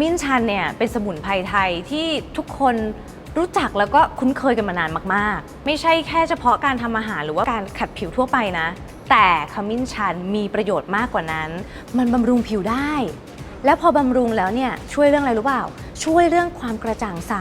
มิ้นชันเนี่ยเป็นสมุนไพรไทยที่ทุกคนรู้จักแล้วก็คุ้นเคยกันมานานมากๆ ไม่ใช่แค่เฉพาะการทำอาหารหรือว่าการขัดผิวทั่วไปนะ แต่ขมิ้นชันมีประโยชน์มากกว่านั้น มันบำรุงผิวได้ แล้วพอบำรุงแล้วเนี่ยช่วยเรื่องอะไรรู้เปล่า ช่วยเรื่องความกระจ่างใส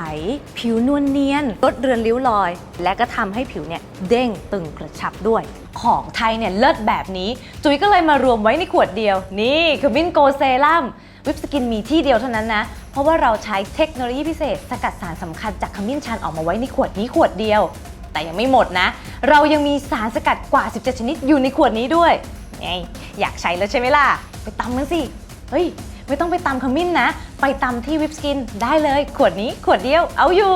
ผิวนวลเนียน ลดเรือนริ้วรอย และก็ทำให้ผิวเนี่ยเด้งตึงกระชับด้วย ของไทยเนี่ยเลิศแบบนี้ จุ๋ยก็เลยมารวมไว้ในขวดเดียว นี่คือมินโกเซรั่มวิปสกินมีที่เดียวเท่านั้นนะ เพราะว่าเราใช้เทคโนโลยีพิเศษ สกัดสารสำคัญจากขมิ้นชันออกมาไว้ในขวดนี้ขวดเดียว แต่ยังไม่หมดนะ เรายังมีสารสกัดกว่า 17 ชนิดอยู่ในขวดนี้ด้วยไงอยากใช้แล้วใช่ไหมล่ะ ไปตำมันสิ เฮ้ย ไม่ต้องไปตำขมิ้นนะ ไปตำที่วิปสกินได้เลย ขวดนี้ขวดเดียวเอาอยู่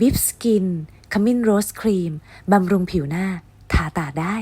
บิฟสกินขมิ้นโรสครีมบำรุงผิวหน้า ทาตาได้